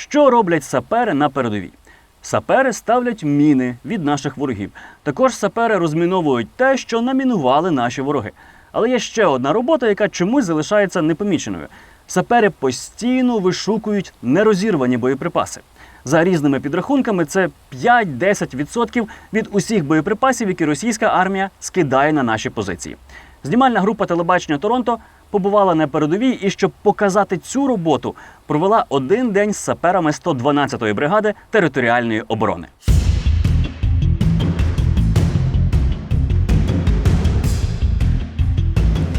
Що роблять сапери на передовій? Сапери ставлять міни від наших ворогів. Також сапери розміновують те, що намінували наші вороги. Але є ще одна робота, яка чомусь залишається непоміченою. Сапери постійно вишукують нерозірвані боєприпаси. За різними підрахунками, це 5-10% від усіх боєприпасів, які російська армія скидає на наші позиції. Знімальна група телебачення Торонто побувала на передовій і щоб показати цю роботу, провела один день з саперами 112-ї бригади територіальної оборони.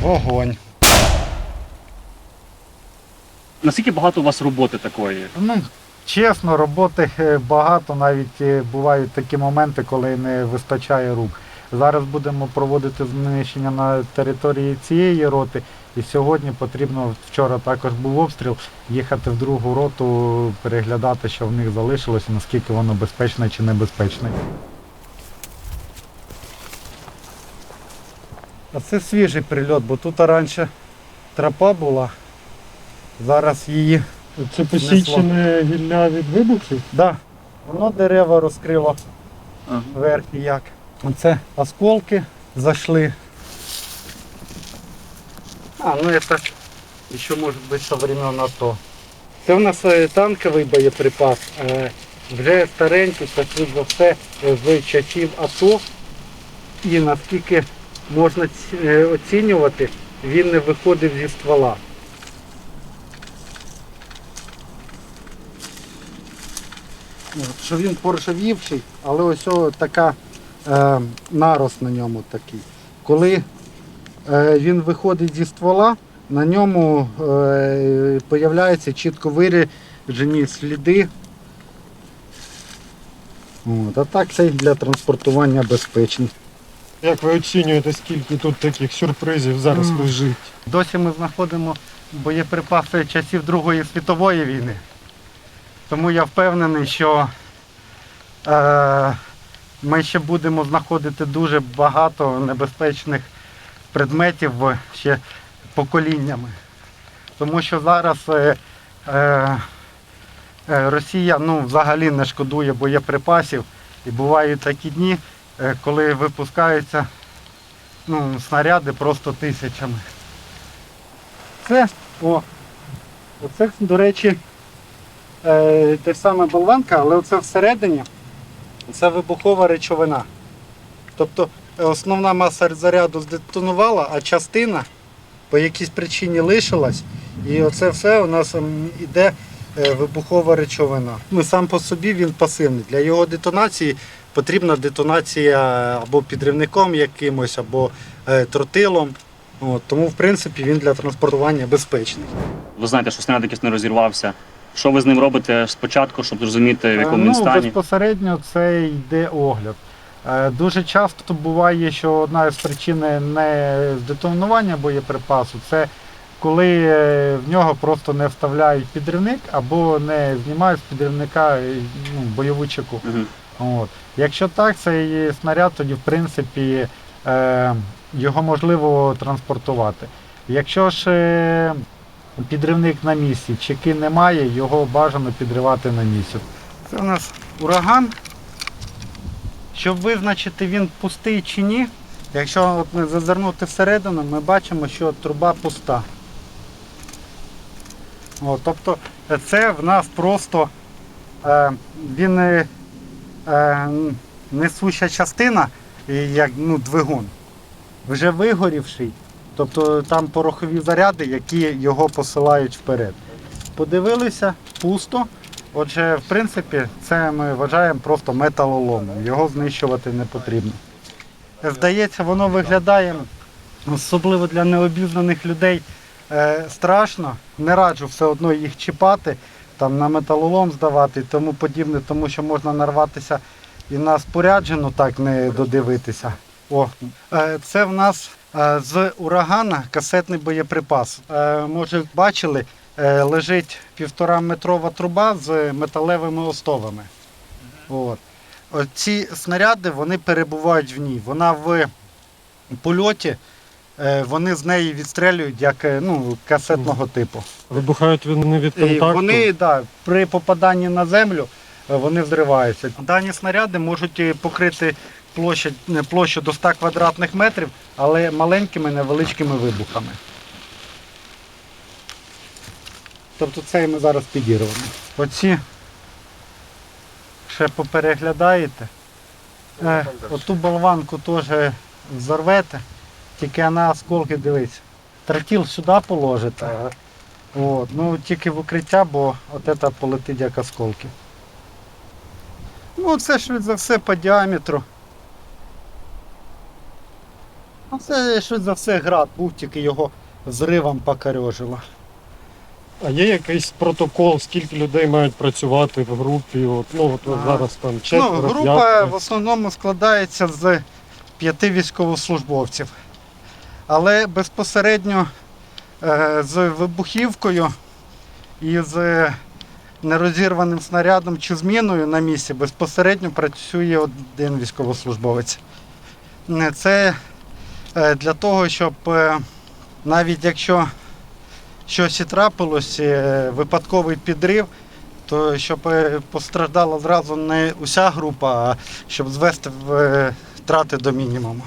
Вогонь. Наскільки багато у вас роботи такої? Ну, чесно, роботи е, багато, навіть е, бувають такі моменти, коли не вистачає рук. Зараз будемо проводити знищення на території цієї роти. І сьогодні потрібно, вчора також був обстріл, їхати в другу роту, переглядати, що в них залишилось, і наскільки воно безпечне чи небезпечне. А це свіжий прильот, бо тут раніше тропа була. Зараз її Це посічене гілля від вибухів? Да. Воно дерева розкрило вверх і як. Оце осколки зайшли. А, ну це ще може бути со времен АТО. Це в нас е, танковий боєприпас. е, Вже старенький, швидше за все, е, з часів АТО. І наскільки можна оцінювати, він не виходив зі ствола. Що він поршавівший, але ось така е, нарост на ньому такий. Коли е, він виходить зі ствола, на ньому е, появляються чітко виражені сліди. От, а так це для транспортування безпечний. Як ви оцінюєте, скільки тут таких сюрпризів зараз Мгм. лежить? Досі ми знаходимо боєприпаси часів Другої світової війни. Тому я впевнений, що е, ми ще будемо знаходити дуже багато небезпечних предметів ще поколіннями. Тому що зараз е, е, е, Росія ну, взагалі не шкодує боєприпасів. І бувають такі дні, е, коли випускаються ну, снаряди просто тисячами. Це, о, оце, до речі, е, те ж саме болванка, але оце всередині це вибухова речовина. Тобто е, основна маса заряду здетонувала, а частина по якійсь причині лишилась. І оце все у нас м, іде е, вибухова речовина. Ну, сам по собі він пасивний. Для його детонації потрібна детонація або підривником якимось, або е, тротилом. От, тому, в принципі, він для транспортування безпечний. Ви знаєте, що снаряд якийсь не розірвався. Що ви з ним робите спочатку, щоб зрозуміти, в якому він ну, безпосередньо це йде огляд. Е, Дуже часто буває, що одна з причин не здетонування боєприпасу, це коли е, в нього просто не вставляють підривник або не знімають з підривника е, ну, бойову чеку. Мгм. От. Якщо так, цей снаряд, тоді в принципі е, його можливо транспортувати. Якщо ж е, підривник на місці, чеки немає, його бажано підривати на місці. Це у нас ураган. Щоб визначити він пустий чи ні, якщо от ми зазирнути всередину, ми бачимо, що труба пуста. О, тобто е, це в нас просто е, він е, е, несуща частина, як ну, двигун, вже вигорівший. Тобто там порохові заряди, які його посилають вперед. Подивилися, пусто. Отже, в принципі, це ми вважаємо просто металоломом. Його знищувати не потрібно. Здається, воно виглядає, особливо для необізнаних людей, е, страшно. Не раджу все одно їх чіпати, там на металолом здавати і тому подібне, тому що можна нарватися і на споряджену так не додивитися. О, е, це в нас з урагана касетний боєприпас. Е, Може, бачили, е, лежить півтора метрова труба з металевими остовами. От. Ці снаряди вони перебувають в ній. Вона в польоті е, вони з неї відстрелюють як е, ну, касетного типу. Вибухають вони від І контакту. вони да, при попаданні на землю е, вони взриваються. Дані снаряди можуть е, покрити площу, не, площу до 100 квадратних метрів, але маленькими невеличкими вибухами. Тобто це ми зараз підірвемо. Оці ще попереглядаєте. Е, оту болванку теж взорвете, тільки на осколки дивись. Тротіл сюди положите. От, ну тільки в укриття, бо от це полетить як осколки. Ну, це швидше за все по діаметру. Ну, це швидше за все град був, тільки його зривом покорьожило. А є якийсь протокол, скільки людей мають працювати в групі? От, ну, от, Ага. зараз там четверо, ну, група п'ятеро. в основному складається з п'яти військовослужбовців. Але безпосередньо е, з вибухівкою і з нерозірваним снарядом чи зміною на місці безпосередньо працює один військовослужбовець. Е, Це для того, щоб е, навіть якщо щось і трапилось, е, випадковий підрив, то щоб е, постраждала зразу не уся група, а щоб звести е, втрати до мінімуму.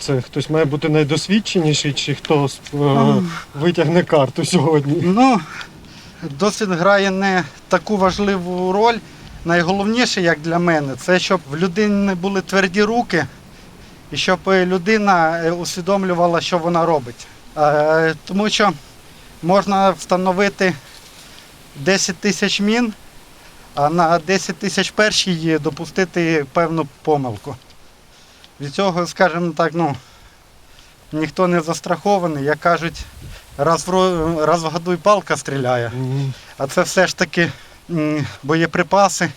Це хтось має бути найдосвідченіший, чи хто е, витягне карту сьогодні? Ну, досвід грає не таку важливу роль. Найголовніше, як для мене, це щоб в людини не були тверді руки і щоб людина е, усвідомлювала, що вона робить. Е, Тому що можна встановити 10 тисяч мін, а на 10 тисяч першій допустити певну помилку. Від цього, скажімо так, ну, ніхто не застрахований, як кажуть, раз в, раз в году й палка стріляє. А це все ж таки боєприпаси.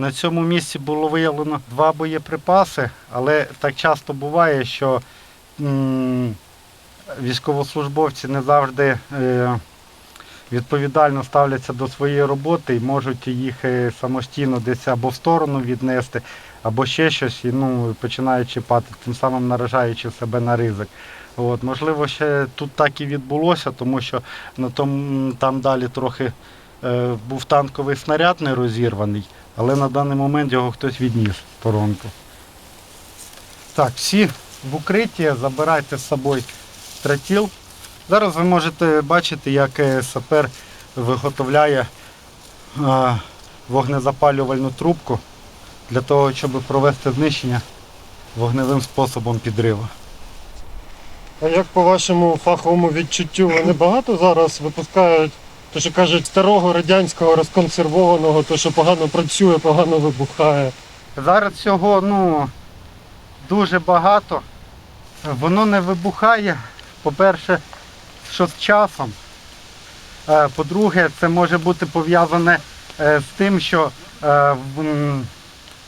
На цьому місці було виявлено два боєприпаси, але так часто буває, що військовослужбовці не завжди е, відповідально ставляться до своєї роботи і можуть їх е, самостійно десь або в сторону віднести, або ще щось, і ну, починають чіпати, тим самим наражаючи себе на ризик. От, можливо, ще тут так і відбулося, тому що на том, там далі трохи е, був танковий снаряд не розірваний, але на даний момент його хтось відніс в сторонку. Так, всі в укритті, забирайте з собою тротіл. Зараз ви можете бачити, як сапер виготовляє е, вогнезапалювальну трубку для того, щоб провести знищення вогневим способом підриву. А як по вашому фаховому відчуттю, вони багато зараз випускають, то що кажуть, старого радянського розконсервованого, то що погано працює, погано вибухає. Зараз цього ну, дуже багато. Воно не вибухає. По-перше, що з часом. Е, По-друге, це може бути пов'язане е, з тим, що е,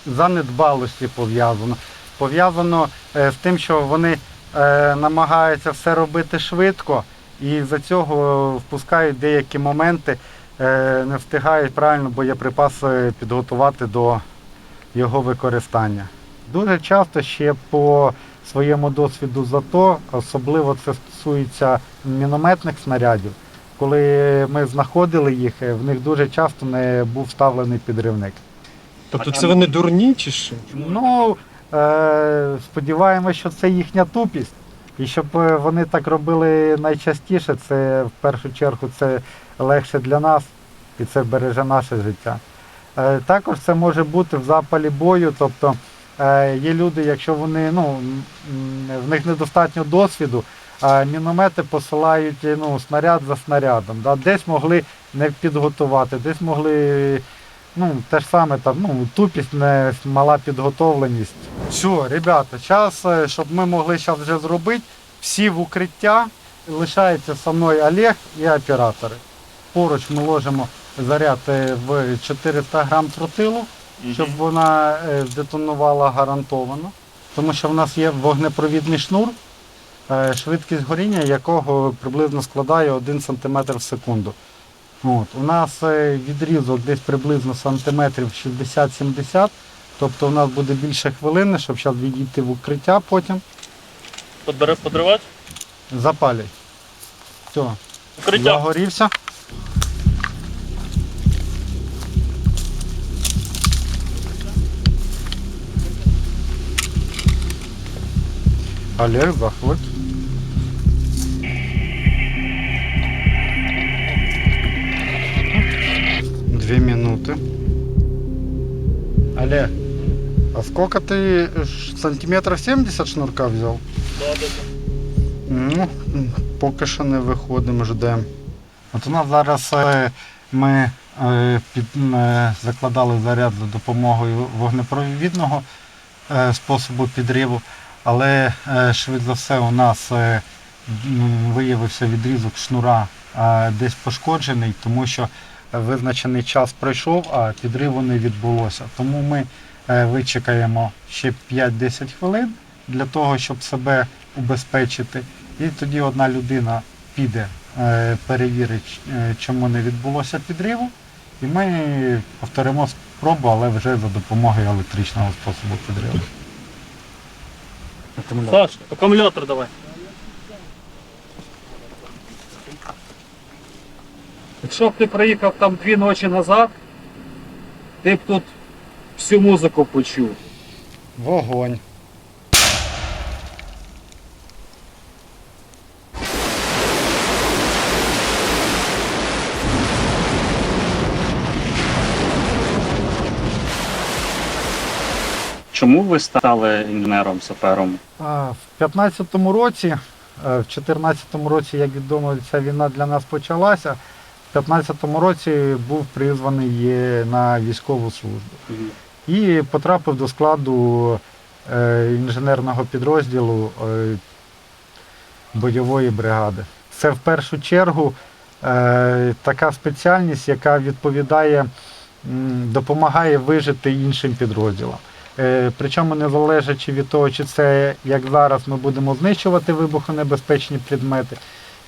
занедбалості пов'язано. Пов'язано з тим, що вони намагаються все робити швидко і за цього впускають деякі моменти, е, не встигають правильно боєприпаси підготувати до його використання. Дуже часто ще по своєму досвіду зато, особливо це стосується мінометних снарядів. Коли ми знаходили їх, е, в них дуже часто не був вставлений підривник. Тобто це вони дурні чи що? Ну, е, сподіваємося, що це їхня тупість. І щоб е, вони так робили найчастіше, це в першу чергу це легше для нас і це береже наше життя. Е, також це може бути в запалі бою, тобто е, є люди, якщо вони, ну, в них недостатньо досвіду, міномети посилають ну, снаряд за снарядом. Да? Десь могли не підготувати, десь могли Ну, те ж саме там, ну, тупість, не мала підготовленість. Все, ребята, час, е, щоб ми могли зараз вже зробити, всі в укриття. Лишається со мною Олег і оператори. Поруч ми ложимо заряд е, в 400 грам тротилу, щоб вона е, здетонувала гарантовано. Тому що в нас є вогнепровідний шнур, швидкість горіння якого приблизно складає 1 см в секунду. От, у нас е, відрізок десь приблизно сантиметрів 60-70, тобто у нас буде більше хвилини, щоб зараз відійти в укриття потім. Подбере подривати? Запалюй. Все. Загорівся. Олег, заходь. Олег, а сколько ты ш- сантиметров 70 шнурка взял? Ну, поки що не виходимо, ждемо. От у нас зараз е, ми е, під, закладали заряд за допомогою вогнепровідного е, способу підриву, але е, швидше за все у нас е, виявився відрізок шнура десь пошкоджений, тому що визначений час пройшов, а підриву не відбулося. Тому ми е, вичекаємо ще 5-10 хвилин для того, щоб себе убезпечити. І тоді одна людина піде, е, перевірить, е, чому не відбулося підриву. І ми повторимо спробу, але вже за допомогою електричного способу підриву. Саш, акумулятор давай. Якщо б ти приїхав там дві ночі назад, ти б тут всю музику почув. Вогонь. Чому ви стали інженером, сапером? А, В 15-му році, е, в 14-му році, як відомо, ця війна для нас почалася. В 15-му році був призваний на військову службу і потрапив до складу е, інженерного підрозділу е, бойової бригади. Це в першу чергу е, така спеціальність, яка відповідає, допомагає вижити іншим підрозділам. Причому не залежачи від того, чи це як зараз ми будемо знищувати вибухонебезпечні предмети,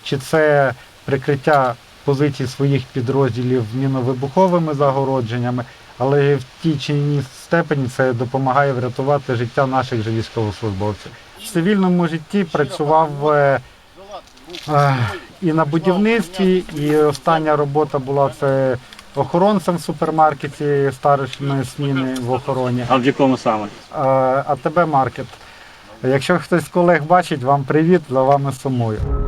чи це прикриття позицій своїх підрозділів міновибуховими загородженнями, але в тій чи іншій степені це допомагає врятувати життя наших же військовослужбовців. В цивільному житті працював е, е, і на будівництві, і остання робота була це охоронцем в супермаркеті старшої зміни в охороні. А в якому саме? А, АТБ Маркет. Якщо хтось з колег бачить, вам привіт, за вами сумую.